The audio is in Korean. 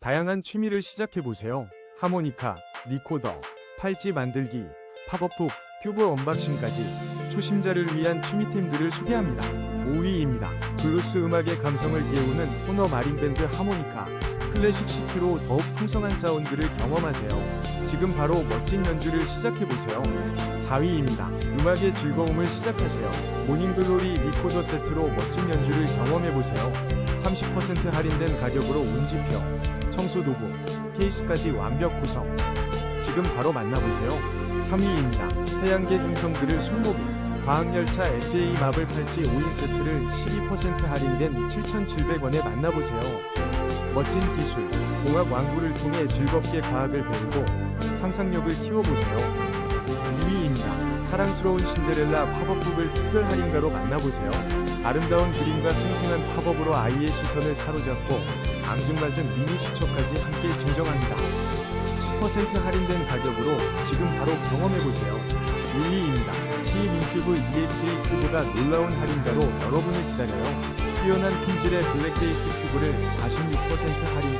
다양한 취미를 시작해보세요. 하모니카, 리코더, 팔찌 만들기, 팝업북, 큐브 언박싱까지 초심자를 위한 취미템들을 소개합니다. 5위입니다. 블루스 음악의 감성을 깨우는 호너 마린밴드 하모니카. 클래식 CQ로 더욱 풍성한 사운드를 경험하세요. 지금 바로 멋진 연주를 시작해보세요. 4위입니다. 음악의 즐거움을 시작하세요. 모닝글로리 리코더 세트로 멋진 연주를 경험해보세요. 30% 할인된 가격으로 운지표, 청소도구, 케이스까지 완벽 구성. 지금 바로 만나보세요. 3위입니다. 태양계 행성들을 손모비 과학열차 SA 마블 팔찌 5인 세트를 12% 할인된 7,700원에 만나보세요. 멋진 기술, 공학 완구를 통해 즐겁게 과학을 배우고 상상력을 키워보세요. 2위입니다. 사랑스러운 신데렐라 팝업북을 특별 할인가로 만나보세요. 아름다운 그림과 생생한 팝업으로 아이의 시선을 사로잡고 앙증맞은 미니 수첩까지 함께 증정합니다. 10% 할인된 가격으로 지금 바로 경험해보세요. 1위입니다. 치인 인큐브 EX1 큐브가 놀라운 할인가로 여러분을 기다려요. 뛰어난 품질의 블랙베이스 큐브를 46% 할인